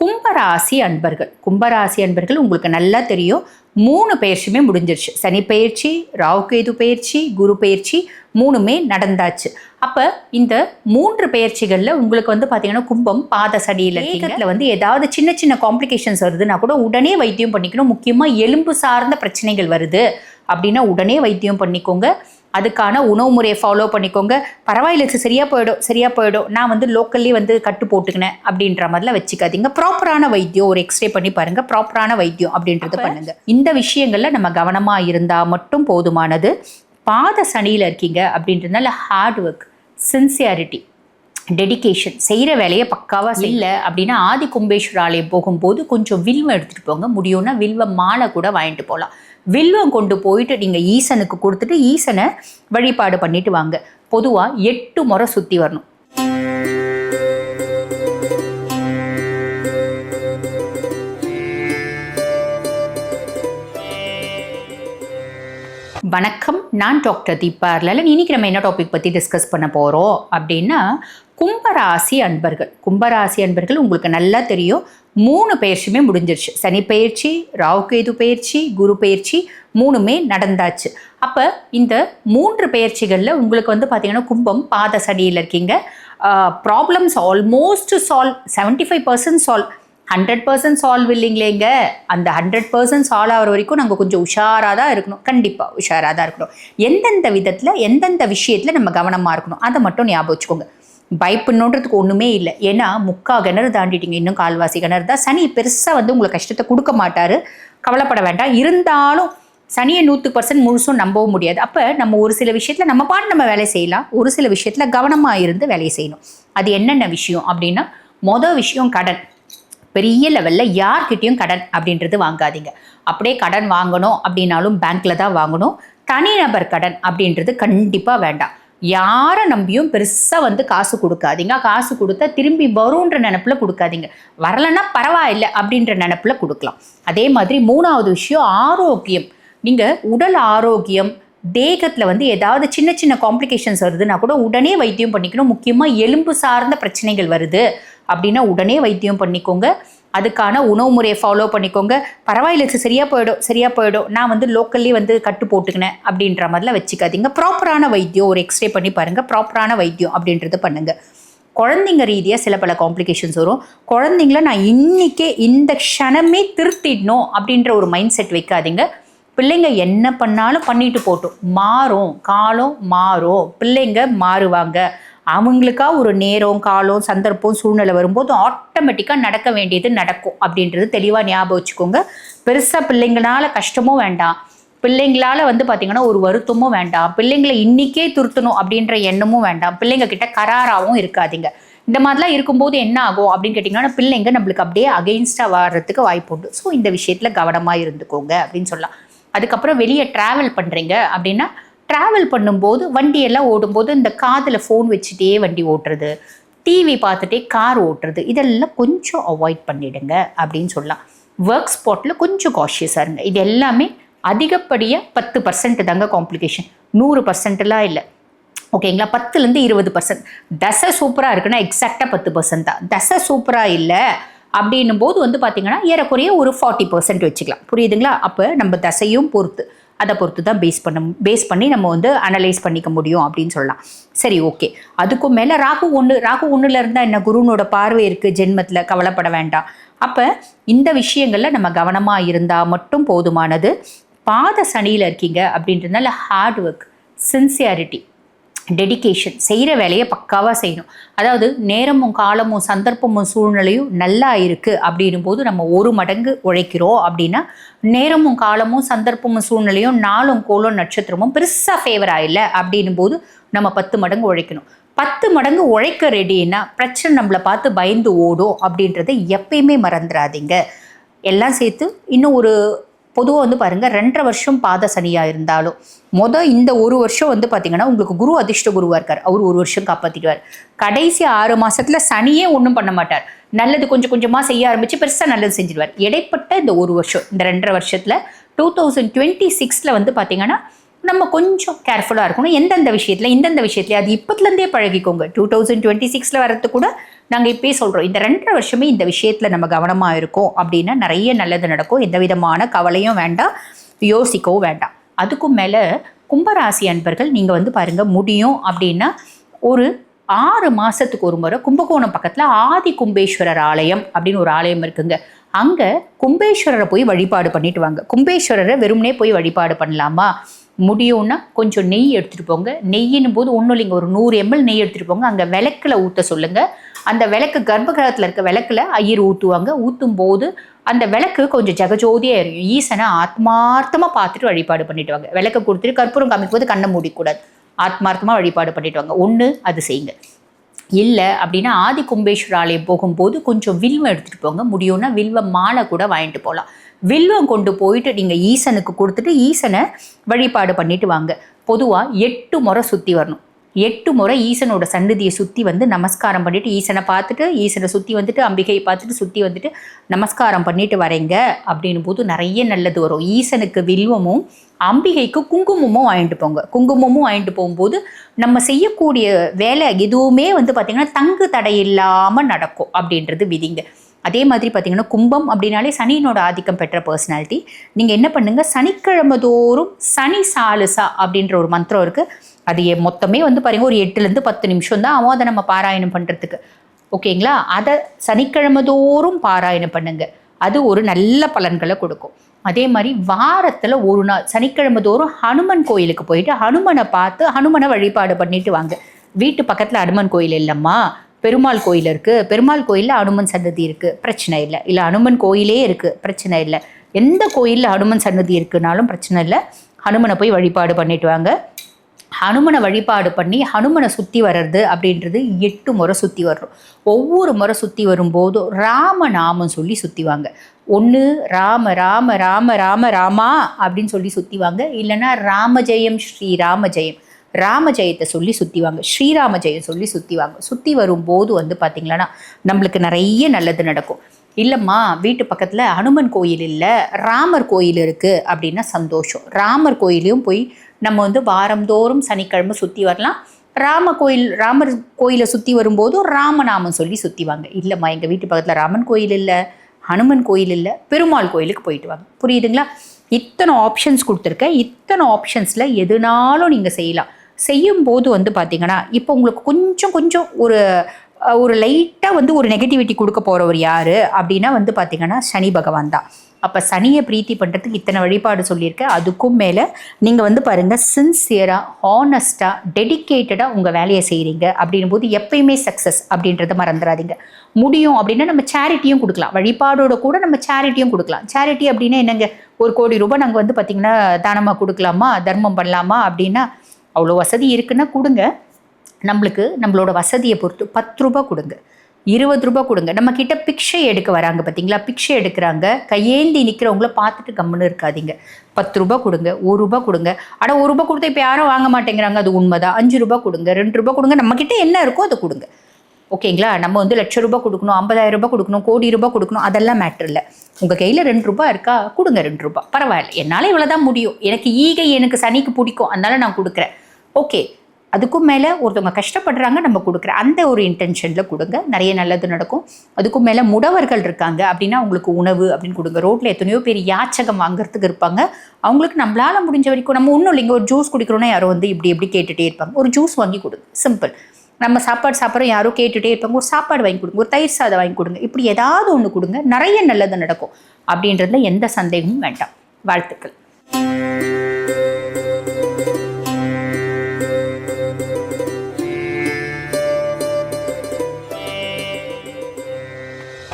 கும்பராசி அன்பர்கள். கும்பராசி அன்பர்கள் உங்களுக்கு நல்லா தெரியும். மூணு பயிற்சியுமே முடிஞ்சிருச்சு. சனி பயிற்சி ராகுகேது பயிற்சி குரு பயிற்சி மூணுமே நடந்தாச்சு. அப்போ இந்த மூன்று பயிற்சிகளில் உங்களுக்கு வந்து பார்த்தீங்கன்னா கும்பம் பாத சடியில் ஏகத்தில் வந்து ஏதாவது சின்ன சின்ன காம்ப்ளிகேஷன்ஸ் வருதுன்னா கூட உடனே வைத்தியம் பண்ணிக்கணும். முக்கியமாக எலும்பு சார்ந்த பிரச்சனைகள் வருது. அப்படின்னா உடனே வைத்தியம் பண்ணிக்கோங்க. அதுக்கான உணவு முறையை ஃபாலோ பண்ணிக்கோங்க. பரவாயில்ல இது சரியா போயிடும் சரியா போயிடும். நான் வந்து லோக்கல்லே வந்து கட்டு போட்டுக்கினேன் அப்படின்ற மாதிரிலாம் வச்சுக்காதீங்க. ப்ராப்பரான வைத்தியம் ஒரு எக்ஸ்ரே பண்ணி பாருங்க. ப்ராப்பரான வைத்தியம் அப்படின்றது பண்ணுங்க. இந்த விஷயங்கள்ல நம்ம கவனமா இருந்தா மட்டும் போதுமானது. பாத சனியில் இருக்கீங்க அப்படின்றதுனால ஹார்ட் ஒர்க் சின்சியாரிட்டி டெடிகேஷன் செய்கிற வேலையை பக்காவாக இல்லை. அப்படின்னா ஆதி கும்பேஸ்வர ஆலயம் போகும்போது கொஞ்சம் வில்வம் எடுத்துகிட்டு போங்க. முடியும்னா வில்வ மாலை கூட வாங்கிட்டு போகலாம். வில்வம் கொண்டு போயிட்டு நீங்கள் ஈசனுக்கு கொடுத்துட்டு ஈசனை வழிபாடு பண்ணிட்டு வாங்க. பொதுவாக எட்டு முறை சுற்றி வரணும். வணக்கம். நான் டாக்டர் தீபா இன்னைக்கு நம்ம என்ன டாபிக் பற்றி டிஸ்கஸ் பண்ண போகிறோம் அப்படின்னா கும்பராசி அன்பர்கள். கும்பராசி அன்பர்கள் உங்களுக்கு நல்லா தெரியும். மூணு பயிற்சியுமே முடிஞ்சிருச்சு. சனி பயிற்சி ராகுகேது பயிற்சி குரு பயிற்சி மூணுமே நடந்தாச்சு. அப்போ இந்த மூன்று பயிற்சிகளில் உங்களுக்கு வந்து பார்த்தீங்கன்னா கும்பம் பாத சனியில் இருக்கீங்க. Problems almost solve seventy five percent solve hundred percent solve இல்லைங்களேங்க அந்த ஹண்ட்ரட் பர்சன்ட் சால்வ் ஆகிற வரைக்கும் நாங்கள் கொஞ்சம் உஷாராக தான் இருக்கணும். கண்டிப்பாக உஷாராக தான் இருக்கணும். எந்தெந்த விதத்தில் எந்தெந்த விஷயத்தில் நம்ம கவனமாக இருக்கணும்? அதை மட்டும் ஞாபகம் வச்சுக்கோங்க. பயப்படணுன்றதுக்கு ஒன்றுமே இல்லை. ஏன்னா முக்கா கிணறு தாண்டிட்டீங்க இன்னும் கால்வாசி கிணறு தான். சனி பெருசாக வந்து உங்களுக்கு கஷ்டத்தை கொடுக்க மாட்டார். கவலைப்பட வேண்டாம். இருந்தாலும் சனியை நூற்று பர்சன்ட் முழுசும் நம்பவும் முடியாது. அப்போ நம்ம ஒரு சில விஷயத்தில் நம்ம பாட்டு நம்ம வேலை செய்யலாம். ஒரு சில விஷயத்தில் கவனமாக இருந்து வேலையை செய்யணும். அது என்னென்ன விஷயம் அப்படின்னா மொதல் விஷயம் கடன். பெரிய லெவலில் யார்கிட்டயும் கடன் அப்படின்றது வாங்காதீங்க. அப்படியே கடன் வாங்கணும் அப்படின்னாலும் பேங்க்கில் தான் வாங்கணும். தனிநபர் கடன் அப்படின்றது கண்டிப்பாக வேண்டாம். யாரை நம்பியும் பெருசாக வந்து காசு கொடுக்காதீங்க. காசு கொடுத்தா திரும்பி வரும்ன்ற நினப்பில் கொடுக்காதீங்க. வரலைன்னா பரவாயில்லை அப்படின்ற நினப்பில் கொடுக்கலாம். அதே மாதிரி மூணாவது விஷயம் ஆரோக்கியம். நீங்கள் உடல் ஆரோக்கியம் தேகத்தில் வந்து ஏதாவது சின்ன சின்ன காம்ப்ளிகேஷன்ஸ் வருதுன்னா கூட உடனே வைத்தியம் பண்ணிக்கணும். முக்கியமாக எலும்பு சார்ந்த பிரச்சனைகள் வருது அப்படின்னா உடனே வைத்தியம் பண்ணிக்கோங்க. அதுக்கான உணவு முறையை ஃபாலோ பண்ணிக்கோங்க. பரவாயில்ல இது சரியா போயிடும் சரியா போயிடும். நான் வந்து லோக்கல்லே வந்து கட்டு போட்டுக்கினேன் அப்படின்ற மாதிரிலாம் வச்சுக்காதீங்க. ப்ராப்பரான வைத்தியம் ஒரு எக்ஸ்ரே பண்ணி பாருங்க. ப்ராப்பரான வைத்தியம் அப்படின்றது பண்ணுங்க. குழந்தைங்க ரீதியாக சில பல காம்ப்ளிகேஷன்ஸ் வரும். குழந்தைங்கள நான் இன்றைக்கே இந்த க்ஷணமே திருத்திடணும் அப்படின்ற ஒரு மைண்ட் செட் வைக்காதீங்க. பிள்ளைங்க என்ன பண்ணாலும் பண்ணிட்டு போட்டும். மாறும் காலம் மாறும். பிள்ளைங்க மாறுவாங்க. அவங்களுக்கா ஒரு நேரம் காலம் சந்தர்ப்பம் சூழ்நிலை வரும்போது ஆட்டோமேட்டிக்காக நடக்க வேண்டியது நடக்கும் அப்படின்றது தெளிவாக ஞாபகம் வச்சுக்கோங்க. பெருசாக பிள்ளைங்களால கஷ்டமும் வேண்டாம். பிள்ளைங்களால வந்து பார்த்தீங்கன்னா ஒரு வருத்தமும் வேண்டாம். பிள்ளைங்களை இன்னிக்கே துருத்தணும் அப்படின்ற எண்ணமும் வேண்டாம். பிள்ளைங்க கிட்ட கராராகவும் இருக்காதீங்க. இந்த மாதிரிலாம் இருக்கும்போது என்ன ஆகும் அப்படின்னு கேட்டிங்கன்னா பிள்ளைங்க நம்மளுக்கு அப்படியே அகெயின்ஸ்டாக வர்றதுக்கு வாய்ப்பு உண்டு. ஸோ இந்த விஷயத்தில் கவனமாக இருந்துக்கோங்க அப்படின்னு சொல்லலாம். அதுக்கப்புறம் வெளியே ட்ராவல் பண்ணுறீங்க அப்படின்னா ட்ராவல் பண்ணும்போது வண்டியெல்லாம் ஓடும்போது இந்த காதில் ஃபோன் வச்சுட்டே வண்டி ஓட்டுறது டிவி பார்த்துட்டே கார் ஓட்டுறது இதெல்லாம் கொஞ்சம் அவாய்ட் பண்ணிடுங்க அப்படின்னு சொல்லலாம். ஒர்க் ஸ்பாட்டில் கொஞ்சம் காஷியஸாக இருங்க. இது எல்லாமே அதிகப்படியாக பத்து பர்சன்ட் தாங்க காம்ப்ளிகேஷன் நூறு பர்சன்ட்லாம் இல்லை. ஓகேங்களா பத்துலேருந்து இருபது பர்சன்ட் தசை சூப்பராக இருக்குன்னா எக்ஸாக்டாக பத்து பர்சன்ட் தான். தசை சூப்பராக இல்லை அப்படின்னும் போது வந்து பார்த்தீங்கன்னா ஏறக்குறைய ஒரு ஃபார்ட்டி பர்சன்ட் வச்சுக்கலாம். புரியுதுங்களா? அப்போ நம்ம தசையும் பொறுத்து. அதை பொறுத்து தான் பேஸ் பண்ண பேஸ் பண்ணி நம்ம வந்து அனலைஸ் பண்ணிக்க முடியும் அப்படின்னு சொல்லலாம். சரி ஓகே அதுக்கும் மேலே ராகு ஒன்று ராகு ஒன்றுல இருந்தால் என்ன? குருனோட பார்வை இருக்குது ஜென்மத்தில் கவலைப்பட வேண்டாம். அப்போ இந்த விஷயங்களில் நம்ம கவனமாக இருந்தால் மட்டும் போதுமானது. பாத சனியில் இருக்கீங்க அப்படின்றதுனால ஹார்ட் ஒர்க் சின்சியாரிட்டி டெடிகேஷன் செய்கிற வேலையை பக்காவாக செய்யணும். அதாவது நேரமும் காலமும் சந்தர்ப்பமும் சூழ்நிலையும் நல்லா இருக்குது அப்படின்னும் போது நம்ம ஒரு மடங்கு உழைக்கிறோம் அப்படின்னா நேரமும் காலமும் சந்தர்ப்பமும் சூழ்நிலையும் நாளும் கோலும் நட்சத்திரமும் பெருசாக ஃபேவர் ஆகலை அப்படின்னும் போது நம்ம பத்து மடங்கு உழைக்கணும். பத்து மடங்கு உழைக்க ரெடின்னா பிரச்சனை நம்மளை பார்த்து பயந்து ஓடும் அப்படின்றத எப்பயுமே மறந்துடாதீங்க. எல்லாம் சேர்த்து இன்னும் ஒரு பொதுவாக வந்து பாருங்கள் ரெண்டரை வருஷம் பாத சனியாக இருந்தாலும் மொதல் இந்த ஒரு வருஷம் வந்து பார்த்தீங்கன்னா உங்களுக்கு குரு அதிர்ஷ்ட குருவாக இருக்கார். அவர் ஒரு வருஷம் காப்பாற்றிடுவார் கடைசி ஆறு மாதத்தில் சனியே ஒன்றும் பண்ண மாட்டார். நல்லது கொஞ்சம் கொஞ்சமாக செய்ய ஆரம்பித்து பெருசாக நல்லது செஞ்சிடுவார் இடைப்பட்ட இந்த ஒரு வருஷம் இந்த ரெண்டரை வருஷத்தில் டூ தௌசண்ட் டுவெண்ட்டி சிக்ஸில் வந்து பார்த்தீங்கன்னா நம்ம கொஞ்சம் கேர்ஃபுல்லாக இருக்கணும். எந்தெந்த விஷயத்தில் இந்தந்த விஷயத்துல அது இப்போத்துலேருந்தே பழகிக்கோங்க. டூ தௌசண்ட் டுவெண்ட்டி சிக்ஸில் வரது கூட நாங்கள் இப்பயே சொல்கிறோம் இந்த ரெண்டரை வருஷமே இந்த விஷயத்தில் நம்ம கவனமாக இருக்கோம் அப்படின்னா நிறைய நல்லது நடக்கும். எந்த விதமான கவலையும் வேண்டாம். யோசிக்கவும் வேண்டாம். அதுக்கும் மேலே கும்பராசி அன்பர்கள் நீங்கள் வந்து பாருங்கள் முடியும் அப்படின்னா ஒரு ஆறு மாதத்துக்கு ஒரு முறை கும்பகோணம் பக்கத்தில் ஆதி கும்பேஸ்வரர் ஆலயம் அப்படின்னு ஒரு ஆலயம் இருக்குங்க. அங்கே கும்பேஸ்வரரை போய் வழிபாடு பண்ணிட்டு வாங்க. கும்பேஸ்வரரை வெறும்னே போய் வழிபாடு பண்ணலாமா? முடியும்னா கொஞ்சம் நெய் எடுத்துகிட்டு போங்க. நெய்யினும் போது ஒன்றும் இல்லைங்க. ஒரு நூறு எம்எல் நெய் எடுத்துகிட்டு போங்க. அங்கே விளக்கில் ஊற்ற சொல்லுங்கள் அந்த விளக்கு கர்ப்பகிரகத்தில் இருக்க விளக்கில் ஐயர் ஊற்றுவாங்க ஊற்றும் போது அந்த விளக்கு கொஞ்சம் ஜெகஜோதியாக இருக்கும் ஈசனை ஆத்மார்த்தமாக பார்த்துட்டு வழிபாடு பண்ணிட்டு வாங்க. விளக்கு கொடுத்துட்டு கற்பூரம் காமிக்கும் போது கண்ணை மூடிக்கூடாது. ஆத்மார்த்தமாக வழிபாடு பண்ணிட்டு வாங்க. ஒன்று அது செய்யுங்க. இல்லை அப்படின்னா ஆதி கும்பேஸ்வர ஆலயம் போகும்போது கொஞ்சம் வில்வம் எடுத்துகிட்டு போங்க. முடியும்னா வில்வ மாலை கூட வாங்கிட்டு போகலாம் வில்வம் கொண்டு போயிட்டு நீங்கள் ஈசனுக்கு கொடுத்துட்டு ஈசனை வழிபாடு பண்ணிட்டு வாங்க. பொதுவாக எட்டு முறை சுற்றி வரணும். எட்டு முறை ஈசனோட சன்னதியை சுற்றி வந்து நமஸ்காரம் பண்ணிவிட்டு ஈசனை பார்த்துட்டு ஈசனை சுற்றி வந்துட்டு அம்பிகையை பார்த்துட்டு சுற்றி வந்துட்டு நமஸ்காரம் பண்ணிட்டு வரீங்க அப்படின்னும் போது நிறைய நல்லது வரும். ஈசனுக்கு வில்வமும் அம்பிகைக்கு குங்குமமும் வாங்கிட்டு போங்க. குங்குமமும் வாங்கிட்டு போகும்போது நம்ம செய்யக்கூடிய வேலை எதுவுமே வந்து பார்த்திங்கன்னா தங்கு தடை இல்லாமல் நடக்கும் அப்படின்றது விதிங்க. அதே மாதிரி பார்த்தீங்கன்னா கும்பம் அப்படின்னாலே சனியினோட ஆதிக்கம் பெற்ற பர்சனாலிட்டி நீங்கள் என்ன பண்ணுங்கள் சனிக்கிழமை தோறும் சனி சாலுசா அப்படின்ற ஒரு மந்திரம் இருக்குது அது மொத்தமே வந்து பாருங்கள் ஒரு எட்டுலேருந்து பத்து நிமிஷம் தான் ஆகும். அதை நம்ம பாராயணம் பண்ணுறதுக்கு ஓகேங்களா? அதை சனிக்கிழமை தோறும் பாராயணம் பண்ணுங்கள் அது ஒரு நல்ல பலன்களை கொடுக்கும். அதே மாதிரி வாரத்தில் ஒரு நாள் சனிக்கிழமை தோறும் ஹனுமன் கோயிலுக்கு போயிட்டு ஹனுமனை பார்த்து ஹனுமனை வழிபாடு பண்ணிட்டு வாங்க. வீட்டு பக்கத்தில் ஹனுமன் கோயில் இல்லைம்மா. பெருமாள் கோயில் இருக்குது பெருமாள் கோயிலில் அனுமன் சன்னதி இருக்குது பிரச்சனை இல்லை. இல்லை அனுமன் கோயிலே இருக்குது பிரச்சனை இல்லை. எந்த கோயிலில் ஹனுமன் சன்னதி இருக்குனாலும் பிரச்சனை இல்லை. ஹனுமனை போய் வழிபாடு பண்ணிட்டு வாங்க. ஹனுமனை வழிபாடு பண்ணி ஹனுமனை சுற்றி வர்றது அப்படின்றது எட்டு முறை சுற்றி வர்றோம். ஒவ்வொரு முறை சுற்றி வரும்போதும் ராம நாமம் சொல்லி சுற்றிவாங்க ஒன்று ராம ராம ராம ராம ராமா அப்படின்னு சொல்லி சுற்றி வாங்க. இல்லைன்னா ராம ஜெயம் ஸ்ரீ ராம ஜெயம். ராம ஜெயத்தை சொல்லி சுற்றிவாங்க ஸ்ரீராம ஜெயம் சொல்லி சுற்றிவாங்க சுற்றி வரும்போது வந்து பார்த்திங்களன்னா நம்மளுக்கு நிறைய நல்லது நடக்கும். இல்லைம்மா வீட்டு பக்கத்தில் ஹனுமன் கோயில் இல்லை ராமர் கோயில் இருக்குது அப்படின்னா சந்தோஷம். ராமர் கோயிலையும் போய் நம்ம வந்து வாரந்தோறும் சனிக்கிழமை சுற்றி வரலாம். ராம கோயில் ராமர் கோயிலை சுற்றி வரும்போதும் ராமநாமம் சொல்லி சுற்றிவாங்க இல்லைம்மா எங்கள் வீட்டு பக்கத்தில் ராமன் கோயில் இல்லை ஹனுமன் கோயில் இல்லை பெருமாள் கோயிலுக்கு போயிட்டு வாங்க. புரியுதுங்களா? இத்தனை ஆப்ஷன்ஸ் கொடுத்துருக்கேன் இத்தனை ஆப்ஷன்ஸில் எதுனாலும் நீங்கள் செய்யலாம். செய்யும்போது வந்து பார்த்தீங்கன்னா இப்போ உங்களுக்கு கொஞ்சம் கொஞ்சம் ஒரு ஒரு லைட்டாக வந்து ஒரு நெகட்டிவிட்டி கொடுக்க போகிறவர் யார்? அப்படின்னா வந்து பார்த்தீங்கன்னா சனி பகவான் தான். அப்போ சனியை பிரீத்தி பண்ணுறதுக்கு இத்தனை வழிபாடு சொல்லியிருக்கேன் அதுக்கும் மேலே நீங்கள் வந்து பாருங்கள் சின்சியராக ஹானஸ்ட்டாக டெடிக்கேட்டடாக உங்கள் வேலையை செய்கிறீங்க அப்படின்னும் போது எப்பயுமே சக்ஸஸ் அப்படின்றத மறந்துடாதீங்க. முடியும் அப்படின்னா நம்ம சேரிட்டியும் கொடுக்கலாம். வழிபாடோட கூட நம்ம சேரிட்டியும் கொடுக்கலாம். சேரிட்டி அப்படின்னா என்னங்க? ஒரு கோடி ரூபாய் நாங்கள் வந்து பார்த்திங்கன்னா தானமாக கொடுக்கலாமா? தர்மம் பண்ணலாமா? அப்படின்னா அவ்வளோ வசதி இருக்குன்னா கொடுங்க. நம்மளுக்கு நம்மளோட வசதியை பொறுத்து பத்து ரூபாய் கொடுங்க. இருபது ரூபா கொடுங்க. நம்ம கிட்ட பிக்ஷை எடுக்க வராங்க பார்த்தீங்களா பிக்ஷை எடுக்கிறாங்க. கையேந்தி நிற்கிறவங்கள பார்த்துட்டு கம்முன்னு இருக்காதீங்க. பத்து ரூபா கொடுங்க. ஒரு ரூபா கொடுங்க. ஆனால் ஒரு ரூபா கொடுத்தா இப்போ யாரும் வாங்க மாட்டேங்கிறாங்க. அது உண்மைதான் அஞ்சு ரூபாய் கொடுங்க. ரெண்டு ரூபா கொடுங்க. நம்ம கிட்ட என்ன இருக்கோ அதை கொடுங்க. ஓகேங்களா? நம்ம வந்து லட்ச ரூபா கொடுக்கணும் ஐம்பதாயிரம் ரூபாய் கொடுக்கணும் கோடி ரூபாய் கொடுக்கணும் அதெல்லாம் மேட்ரு இல்லை. உங்கள் கையில் ரெண்டு ரூபாய் இருக்கா? கொடுங்க ரெண்டு ரூபாய். பரவாயில்ல. என்னால் இவ்வளோ தான் முடியும். எனக்கு ஈகை எனக்கு சனிக்கு பிடிக்கும். அதனால நான் கொடுக்குறேன். ஓகே அதுக்கும் மேலே ஒருத்தவங்க கஷ்டப்படுறாங்க நம்ம கொடுக்குற அந்த ஒரு இன்டென்ஷனில் கொடுங்க. நிறைய நல்லது நடக்கும். அதுக்கும் மேலே முடவர்கள் இருக்காங்க அப்படின்னா அவங்களுக்கு உணவு அப்படின்னு கொடுங்க. ரோட்டில் எத்தனையோ பேர் யாச்சகம் வாங்குறதுக்கு இருப்பாங்க. அவங்களுக்கு நம்மளால் முடிஞ்ச வரைக்கும் நம்ம ஒன்றும் இல்லைங்க ஒரு ஜூஸ் குடிக்கிறோன்னா யாரோ வந்து இப்படி இப்படி கேட்டுகிட்டே இருப்பாங்க. ஒரு ஜூஸ் வாங்கி கொடுங்க சிம்பிள் நம்ம சாப்பாடு சாப்பிட்றோம் யாரோ கேட்டுகிட்டே இருப்பாங்க. ஒரு சாப்பாடு வாங்கி கொடுங்க ஒரு தயிர் சாதம் வாங்கி கொடுங்க. இப்படி ஏதாவது ஒன்று கொடுங்க. நிறைய நல்லது நடக்கும். அப்படின்றதுல எந்த சந்தேகமும் வேண்டாம். வாழ்த்துக்கள்.